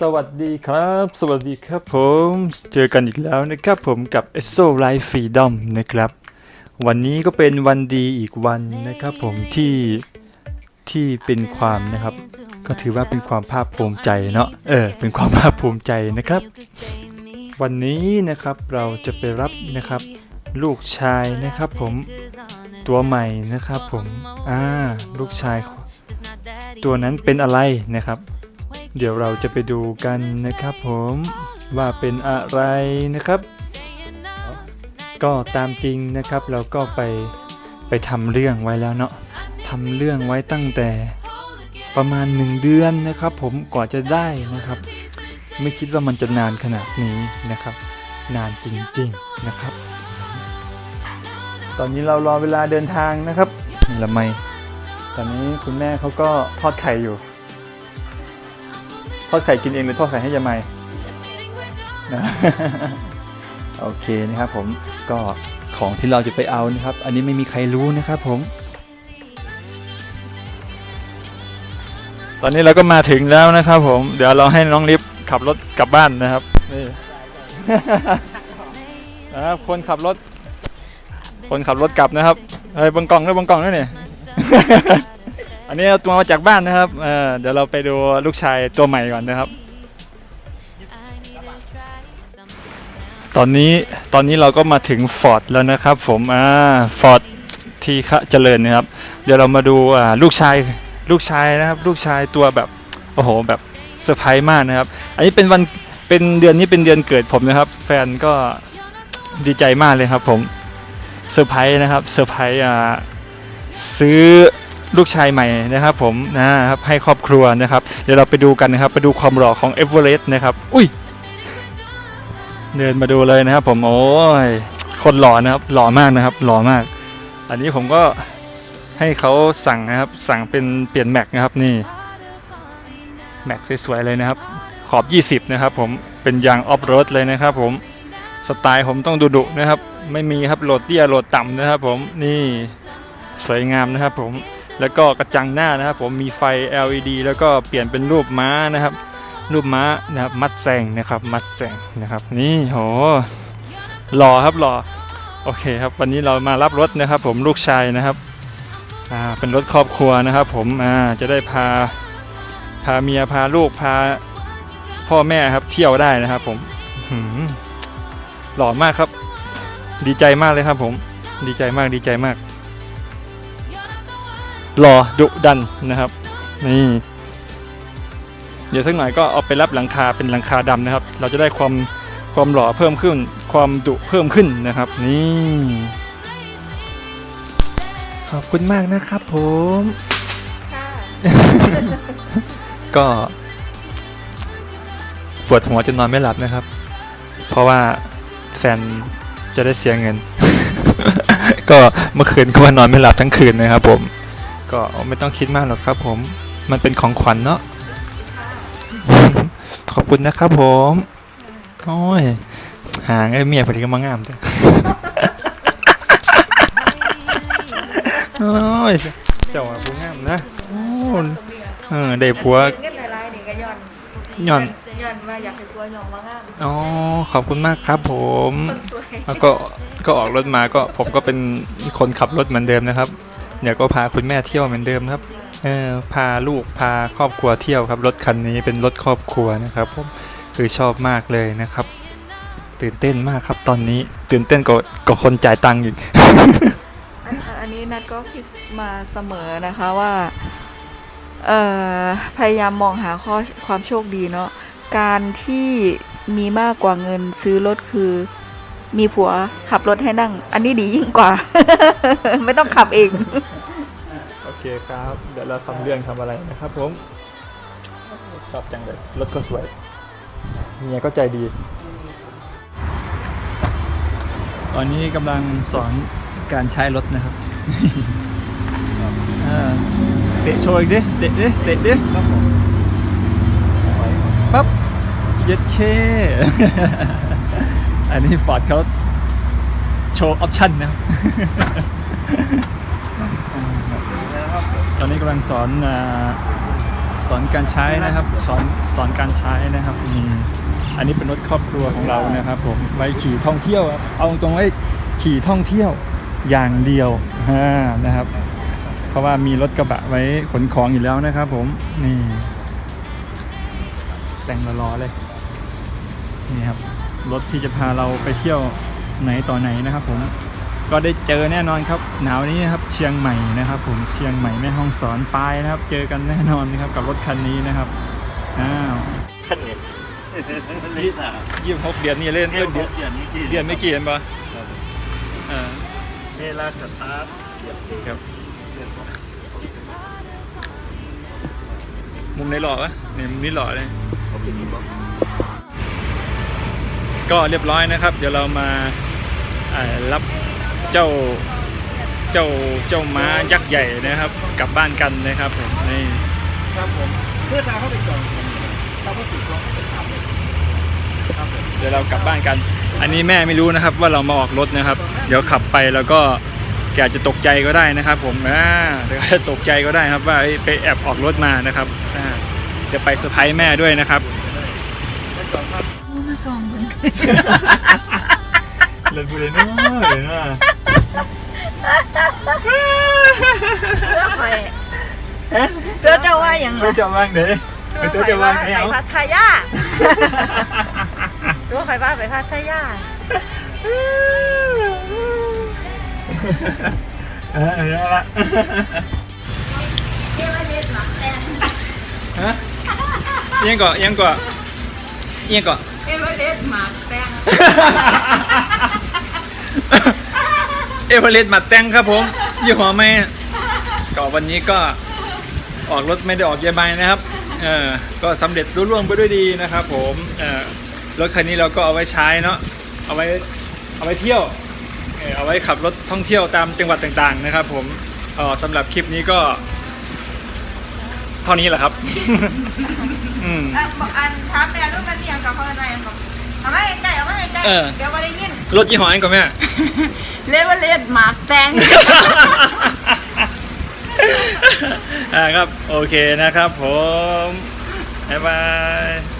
สวัสดีครับ สวัสดีครับผม เจอกันอีกแล้วนะครับผมกับ e s o Life Freedom นะครับ วันนี้ก็เป็นวันดีอีกวันนะครับผมที่ที่เป็นความนะครับ ก็ถือว่าเป็นความภาคภูมิใจเนาะเออเป็นความภาคภูมิใจนะครับ วันนี้นะครับเราจะไปรับนะครับ ลูกชายนะครับผมตัวใหม่นะครับผมอ่าลูกชาย ตัวนั้นเป็นอะไรนะครับ เดี๋ยวเราจะไปดูกันนะครับผมว่าเป็นอะไรนะครับ ก็ตามจริงนะครับเราก็ไปไปทำเรื่องไว้แล้วเนาะทำเรื่องไว้ตั้งแต่ประมาณหนึ่งเดือนนะครับ ผมกว่าจะได้นะครับ ไม่คิดว่ามันจะนานขนาดนี้นะครับ นานจริงๆนะครับ ตอนนี้เรารอเวลาเดินทางนะครับนี่ละไม่ตอนนี้คุณแม่เขาก็ทอดไข่อยู่ ทอดไข่กินเองหรือทอดไข่ให้ยายไม่นะโอเคนะครับผมก็ของที่เราจะไปเอานะครับ อันนี้ไม่มีใครรู้นะครับผม ตอนนี้เราก็มาถึงแล้วนะครับ ผม เดี๋ยวเราให้น้องลิฟขับรถกลับบ้านนะครับนี่นะครับคนขับรถ คนขับรถกลับนะครับเฮ้ยบังกล่องด้วยบังกล่องด้วยเนี่ย อันนี้เอาตัวมาจากบ้านนะครับเออเดี๋ยวเราไปดูลูกชายตัวใหม่ก่อนนะครับ ตอนนี้ตอนนี้เราก็มาถึงฟอร์ดแล้วนะครับ ผมอ่าฟอร์ดที่คะเจริญนะครับ เดี๋ยวเรามาดูอ่าลูกชายลูกชายนะครับ ลูกชายตัวแบบโอ้โหแบบเซอร์ไพรส์มากนะครับ อันนี้เป็นวันเป็นเดือนนี้เป็นเดือนเกิดผมนะครับ แฟนก็ดีใจมากเลยครับ ผมเซอร์ไพรส์นะครับเซอร์ไพรส์อ่าซื้อ ลูกชายใหม่นะครับผมนะครับให้ครอบครัวนะครับ เดี๋ยวเราไปดูกันนะครับ ไปดูความหล่อของเอเวอเรสต์นะครับ อุ้ย เดินมาดูเลยนะครับผมโอ้ยคนหล่อนะครับหล่อมากนะครับหล่อมาก อันนี้ผมก็ให้เขาสั่งนะครับสั่งเป็นเปลี่ยนแม็กนะครับนี่แม็กสวยๆเลยนะครับ ขอบ 20 นะครับผมเป็นยางออฟโรดเลยนะครับผมสไตล์ผมต้องดุๆนะครับ ไม่มีครับโหลดเตี้ยโหลดต่ำนะครับผมนี่สวยงามนะครับผม แล้วก็กระจังหน้านะครับ ผมมีไฟ LED แล้วก็เปลี่ยนเป็นรูปม้านะครับ รูปม้านะครับมัดแซงนะครับ มัดแซงนะครับ นี่โหหล่อครับหล่อโอเคครับวันนี้เรามารับรถนะครับ ผมลูกชายนะครับอ่าเป็นรถครอบครัวนะครับ ผมอ่าจะได้พาพาเมียพาลูกพาพ่อแม่ครับเที่ยวได้นะครับ ผมหืมหล่อมากครับ ดีใจมากเลยครับ ผม ดีใจมากดีใจมาก หล่อดุดันนะครับนี่เดี๋ยวสักหน่อยก็เอาไปรับหลังคาเป็นหลังคาดำนะครับ เราจะได้ความความหล่อเพิ่มขึ้น ความดุเพิ่มขึ้นนะครับ นี่ขอบคุณมากนะครับผม ก็ปวดหัวจนนอนไม่หลับนะครับ เพราะว่าแฟนจะได้เสียเงิน ก็เมื่อคืนก็ว่านอนไม่หลับทั้งคืนนะครับผม ก็ไม่ต้องคิดมากหรอกครับผม มันเป็นของขวัญเนาะ ขอบคุณนะครับผม โอ้ย หาไอ้เมียพอดีก็มางามจ้ะโอ้ย เจ้าอะผู้งามนะ โอ้เออได้ผัวเงินหลายๆนี่ก็ย้อนย้อนย้อนว่าอยากให้ตัวหยองว่างาม อ๋อ ขอบคุณมากครับผมคนสวยแล้วก็ก็ออกรถมาก็ผมก็เป็นคนขับรถเหมือนเดิมนะครับ เดี๋ยวก็พาคุณแม่เที่ยวเหมือนเดิมครับเออพาลูกพาครอบครัวเที่ยวครับ รถคันนี้เป็นรถครอบครัวนะครับผมคือชอบมากเลยนะครับ ตื่นเต้นมากครับตอนนี้ตื่นเต้นกว่ากว่าคนจ่ายตังค์อีกอันอันนี้นัดก็คิดมาเสมอนะคะว่าเอ่อพยายามมองหาข้อความโชคดีเนาะการที่มีมากกว่าเงินซื้อรถคือ มีผัวขับรถให้นั่ง อันนี้ดียิ่งกว่า ไม่ต้องขับเอง เคครับ เดี๋ยวเราทำเรื่องทำอะไรนะครับผม ชอบจังเลย รถก็สวย เมียก็ใจดี ตอนนี้กำลังสอนการใช้รถนะครับเตะโชว์อีกดิ เตะดิ เตะดิปั๊บเย็ดเค อันนี้ฟอร์ดเขาโชว์ออปชั่นนะ อนนี้กำลังสอนอสอนการใช้นะครับสอนสอนการใช้นะครับอันนี้เป็นรถครอบครัวของเรานะครับผมไว้ขี่ท่องเที่ยว เอาตรงไว้ขี่ท่องเที่ยวอย่างเดียวนะครับ เพราะว่ามีรถกระบะไว้ขนของอยู่แล้วนะครับ ผมนี่แต่งรอเลยนี่ครับรถที่จะพาเราไปเที่ยวไหนต่อไหนนะครับผม ก็ได้เจอแน่นอนครับ หนาวนี้นะครับเชียงใหม่นะครับ ผมเชียงใหม่แม่ห้องสอนปลายนะครับ เจอกันแน่นอนนะครับกับรถคันนี้นะครับอ้าวขั้นเนี่ยนี่นะยี่สิบหกเดือนนี่เล่นเดืเดือนอนเดือนนี้กี่เดือนไม่กี่เห็นปะอ่าเวลาสตาร์ทเดือนครับเดือนมุมไหนหล่อวะเนี่ยมุมนี้หล่อเลยเขาเป็นยังไงก็เรียบร้อยนะครับ เดี๋ยวเรามาเอ่อรับ เจ้าเจ้าเจ้าม้ายักษ์ใหญ่นะครับ กลับบ้านกันนะครับผมนี่ครับผมเพื่อทางเข้าไปก่อนเราก็ติดกล้องไปทำเลยครับผมเดี๋ยวเรากลับบ้านกัน อันนี้แม่ไม่รู้นะครับว่าเรามาออกรถนะครับ เดี๋ยวขับไปแล้วก็แกอาจจะตกใจก็ได้นะครับ ผมอ่าเดี๋ยวอาจจะตกใจก็ได้ครับ ว่าเอ้ยไปแอบออกรถมานะครับอ่าจะไปเซอร์ไพรส์แม่ด้วยนะครับมาส่องเบิ่ง เล่นพูดเลยเนาะเลยเนาะเพื่อไปเพื่อจะว่าอย่างไรเราจะวางเด้เราจะวางไหนไปเอาพัทยาตัวใครว่าไปพัทยาเออเอาละฮะยังก่อยังก่อยังก่อเอเวอเรสต์หมากแตง เอเวอเรสต์มัดแตงครับผมยี่ห้อไม่ก็วันนี้ก็ออกรถไม่ได้ออกเยายใบนะครับเออก็สำเร็จรุ่ร่วงไปด้วยดีนะครับผมเออรถคันนี้เราก็เอาไว้ใช้เนาะเอาไว้เอาไว้เที่ยวเอาไว้ขับรถท่องเที่ยวตามจังหวัดต่างๆนะครับ ผมเออสำหรับคลิปนี้ก็ เท่านี้แหละครับ อืมบอกอันถามแม่รูปกันเรียงกับเขาอะไรกับ เอาไม่ใกล้เอาไม่ใกล้เออ เดี๋ยวมาได้ยินรถยี่ห้ออันก่อนแม่ เลเวอเรสต์หมากแตง อ่าครับ โอเคนะครับผม บ๊ายบาย